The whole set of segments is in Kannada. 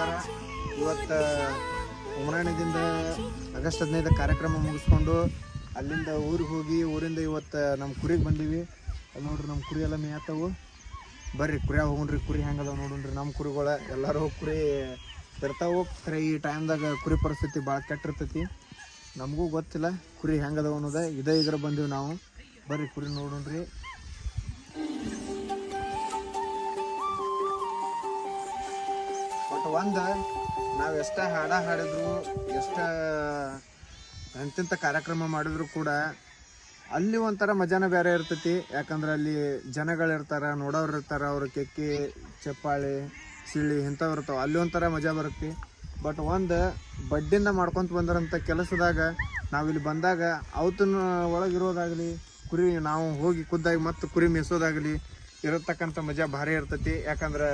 ನಮಸ್ಕಾರ ಇವತ್ತು ಉಮರಾಣಿದಿಂದ ಆಗಸ್ಟ್ ಹದಿನೈದು ಕಾರ್ಯಕ್ರಮ ಮುಗಿಸ್ಕೊಂಡು ಅಲ್ಲಿಂದ ಊರಿಗೆ ಹೋಗಿ, ಊರಿಂದ ಇವತ್ತು ನಮ್ಮ ಕುರಿಗೆ ಬಂದೀವಿ. ಅಲ್ಲಿ ನೋಡ್ರಿ ನಮ್ಮ ಕುರಿ ಎಲ್ಲ ಮೇಯ್ತಾವು ಬರ್ರಿ ಕುರಿಯ ಹೋಗ್ರಿ, ಕುರಿ ಹೆಂಗದವು ನೋಡ್ರಿ ನಮ್ಮ ಕುರಿಗಳ ಎಲ್ಲರೂ ಕುರಿ ತರ್ತಾವು. ಖರೆ ಈ ಟೈಮ್ದಾಗ ಕುರಿ ಪರಿಸ್ಥಿತಿ ಭಾಳ ಕೆಟ್ಟಿರ್ತೈತಿ. ನಮಗೂ ಗೊತ್ತಿಲ್ಲ ಕುರಿ ಹೆಂಗದವು ಅನ್ನೋದೇ. ಇದೇ ಇದ್ರ ಬಂದೀವಿ ನಾವು. ಬರ್ರಿ ಕುರಿ ನೋಡೋಣ್ರಿ. ಒಂದು. ನಾವು ಎಷ್ಟ ಹಾಡ ಹಾಡಿದ್ರು, ಎಷ್ಟ ಎಂತೆಂಥ ಕಾರ್ಯಕ್ರಮ ಮಾಡಿದ್ರು ಕೂಡ ಅಲ್ಲಿ ಒಂಥರ ಮಜಾನ ಬೇರೆ ಇರ್ತೈತಿ. ಯಾಕಂದ್ರೆ ಅಲ್ಲಿ ಜನಗಳಿರ್ತಾರೆ ನೋಡೋರು ಇರ್ತಾರೆ, ಅವ್ರ ಕೆಕ್ಕಿ, ಚಪ್ಪಾಳಿ, ಸಿಳ್ಳಿ ಇಂಥವು ಇರ್ತಾವ. ಅಲ್ಲಿ ಒಂಥರ ಮಜಾ ಬರುತ್ತೆ. ಬಟ್ ಒಂದು ಬಡ್ಡಿಂದ ಮಾಡ್ಕೊತ ಬಂದರಂಥ ಕೆಲಸದಾಗ ನಾವಿಲ್ಲಿ ಬಂದಾಗ ಅವತನ ಒಳಗಿರೋದಾಗಲಿ ಕುರಿ ನಾವು ಹೋಗಿ ಖುದ್ದಾಗಿ ಮತ್ತು ಕುರಿ ಮೇಯಿಸೋದಾಗಲಿ ಇರತಕ್ಕಂಥ ಮಜಾ ಭಾರಿ ಇರ್ತೈತಿ. ಯಾಕಂದ್ರೆ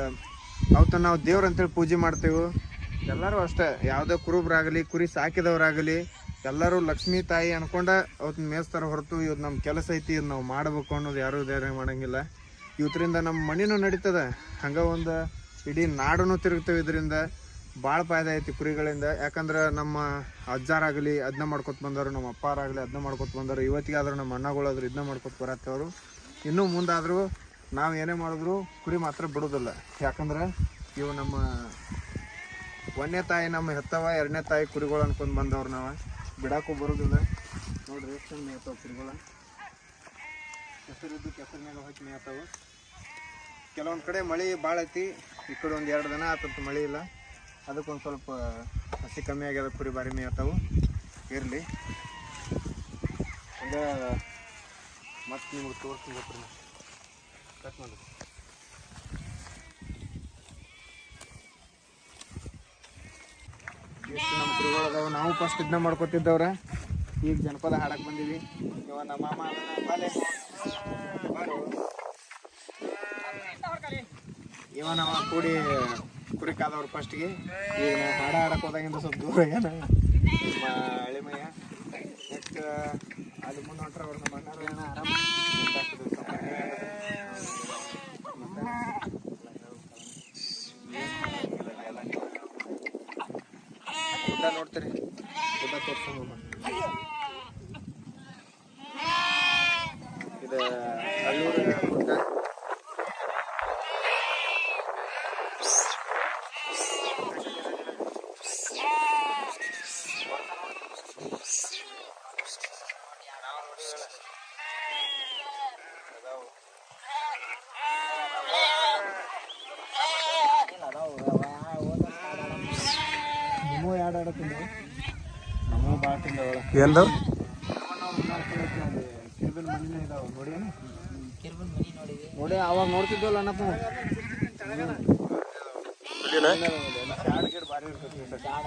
ಅವತ್ತು ನಾವು ದೇವ್ರ ಅಂತೇಳಿ ಪೂಜೆ ಮಾಡ್ತೇವೆ. ಎಲ್ಲರೂ ಅಷ್ಟೇ, ಯಾವುದೇ ಕುರುಬ್ರಾಗಲಿ, ಕುರಿ ಸಾಕಿದವರಾಗಲಿ, ಎಲ್ಲರೂ ಲಕ್ಷ್ಮೀ ತಾಯಿ ಅನ್ಕೊಂಡ ಅವತ್ತು ಮೇಸ್ತಾರ ಹೊರತು ಇವತ್ತು ನಮ್ಮ ಕೆಲಸ ಐತಿ ಇದು ನಾವು ಮಾಡಬೇಕು ಅನ್ನೋದು ಯಾರೂ ಧೈರ್ಯ ಮಾಡಂಗಿಲ್ಲ. ಇವತ್ತರಿಂದ ನಮ್ಮ ಮನಿನೂ ನಡೀತದೆ. ಹಂಗೆ ಒಂದು ಇಡೀ ನಾಡನ್ನು ತಿರುಗ್ತೇವೆ ಇದರಿಂದ. ಭಾಳ ಫಾಯ್ದೆ ಐತಿ ಕುರಿಗಳಿಂದ. ಯಾಕಂದ್ರೆ ನಮ್ಮ ಅಜ್ಜಾರಾಗಲಿ ಅದನ್ನ ಮಾಡ್ಕೊತ ಬಂದರು ನಮ್ಮ ಅಪ್ಪಾರಾಗಲಿ ಅದನ್ನ ಮಾಡ್ಕೊತ ಬಂದರು ಆದರೂ ನಮ್ಮ ಅಣ್ಣಗಳಾದ್ರು ಇದನ್ನ ಮಾಡ್ಕೊತ ಬರತ್ತವರು. ಇನ್ನೂ ಮುಂದಾದರೂ ನಾವು ಏನೇ ಮಾಡಿದ್ರು ಕುರಿ ಮಾತ್ರ ಬಿಡೋದಿಲ್ಲ. ಯಾಕಂದ್ರೆ ಇವು ನಮ್ಮ ಒಂದನೇ ತಾಯಿ ನಮ್ಮ ಹೆತ್ತವ, ಎರಡನೇ ತಾಯಿ ಕುರಿಗಳು ಅನ್ಕೊಂಡು ಬಂದವ್ರು ನಾವು. ಬಿಡಾಕು ಬರೋದಿಲ್ಲ. ನೋಡ್ರಿ ಎಷ್ಟು ಮೇಯ್ತಾವ ಕುರಿಗಳು. ಕೆಸರಿದ್ದು ಕೆಸರು ಮೇಲೆ ಹಾಕಿ ಮೇಯ್ತಾವೆ. ಕೆಲವೊಂದು ಕಡೆ ಮಳೆ ಭಾಳ ಐತಿ, ಈ ಕಡೆ ಒಂದು ಎರಡು ದಿನ ಆತಂತ ಮಳೆ ಇಲ್ಲ. ಅದಕ್ಕೊಂದು ಸ್ವಲ್ಪ ಹಸಿ ಕಮ್ಮಿ ಆಗ್ಯದ ಕುರಿ ಬಾರಿ ಮೇಯ್ತಾವು. ಇರಲಿ. ಹಂಗೆ ಮತ್ತೆ ನಿಮಗೆ ತೋರಿಸ್ತೀನಿ. ಕಟ್ ಮಾಡಿ ಎಷ್ಟು ನಮ್ಮ ನಾವು ಫಸ್ಟ್ ಇದನ್ನ ಮಾಡ್ಕೊತಿದ್ದವ್ರ. ಈಗ ಜನಪದ ಹಾಡಕ್ ಬಂದೀವಿ. ಇವ ನಮ್ಮ ಕೂಡಿ ಕುರಿ ಕಾದವ್ರು ಫಸ್ಟ್ಗೆ ಈಗ ನಾವು ಹಾಡ ಹಾಡಕ್ ಹೋದಾಗಿಂದ ಸ್ವಲ್ಪ ದೂರ ಏನ ನಮ್ಮ ನೆಕ್ಸ್ಟ್ ಅಲ್ಲಿ ಮುಂದೆ ಹೊಂಟ್ರ ಅವ್ರು ನಮ್ಮ ಅಣ್ಣಾರು ಏನೋ ಆರಾಮ್ ಮುಂದಾಗ್ತದೆ ಸ್ವಲ್ಪ ಗುಡ್ಡ ನೋಡ್ತೀರಿ. ಗುಡ್ಡ ತೋರ್ಸೋಣ ಇದು ಹಳ್ಳೂರು ಗುಡ್ಡ ನಿಮ್ಮೂ ಎರಡು ಆಡತ್ತೀನಿ ನಮ್ಮೂ ಭಾಳ ತಿಂದವಳ ಎಂದು ನೋಡಿ ನೋಡಿ ಅವಾಗ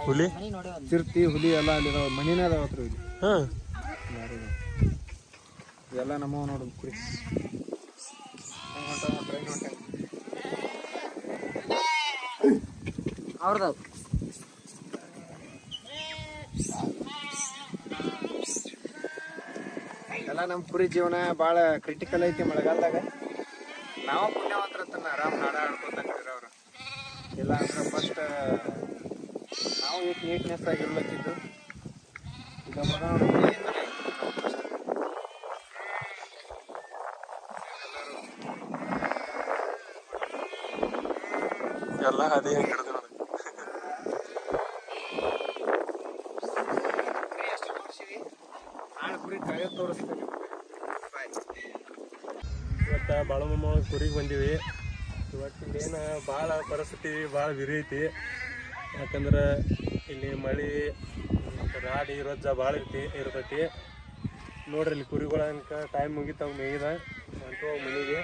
ಹುಲಿ? ಚಿರ್ತಿ ಹುಲಿ ಎಲ್ಲ ಅಲ್ಲಿ ಇದಾವ ಮನಿನೇ ಅದಾವ ಹತ್ರ ಇಲ್ಲಿ. ಹಾ. ಇದಾವ. ಇವೆಲ್ಲ ನೋಡು ಕುರಿ. ಅವ್ರದ್ದು. ಎಲ್ಲ ನಮ್ಮ ಕುರಿ ಜೀವನ ಭಾಳ ಕ್ರಿಟಿಕಲ್ ಐತಿ ಮಳೆಗಾಲದಾಗ ನಾವು ಪುಣ್ಯವಂತರ ತನ್ನ ಆರಾಮ್ ನಾಡ ಆಡ್ಕೊಂತ ಅವ್ರು ಇಲ್ಲ ಅಂದ್ರೆ ಫಸ್ಟ್ ನಾವು ಈಗ ನೀಟ್ನೆಸ್ ಆಗಿರ್ಬೇಕಿದ್ದು ಈಗ ಮಗ ಎಲ್ಲ ಅದೇ ಹಿಡ್ದು ಕುರಿ ತೋರಿಸ್ತೀನಿ ಬಾಯ್ ಇವತ್ತು ಬಾಳಮಮ್ಮ ಕುರಿಗೆ ಬಂದೀವಿ. ಇವತ್ತು ಏನು ಭಾಳ ಪರಿಸ್ಥಿತಿ ಭಾಳ ವಿರೈತಿ ಯಾಕಂದ್ರೆ ಇಲ್ಲಿ ಮಳೆ, ರಾಡಿ, ರಜ್ಜ ಭಾಳ ಐತಿ ಇರ್ತೈತಿ. ನೋಡ್ರಿ ಇಲ್ಲಿ ಕುರಿಗಳ ಟೈಮ್ ಮುಗಿತಾವ ಮೇಯ್ದ. ಅಂತ ಮನೆಗೆ.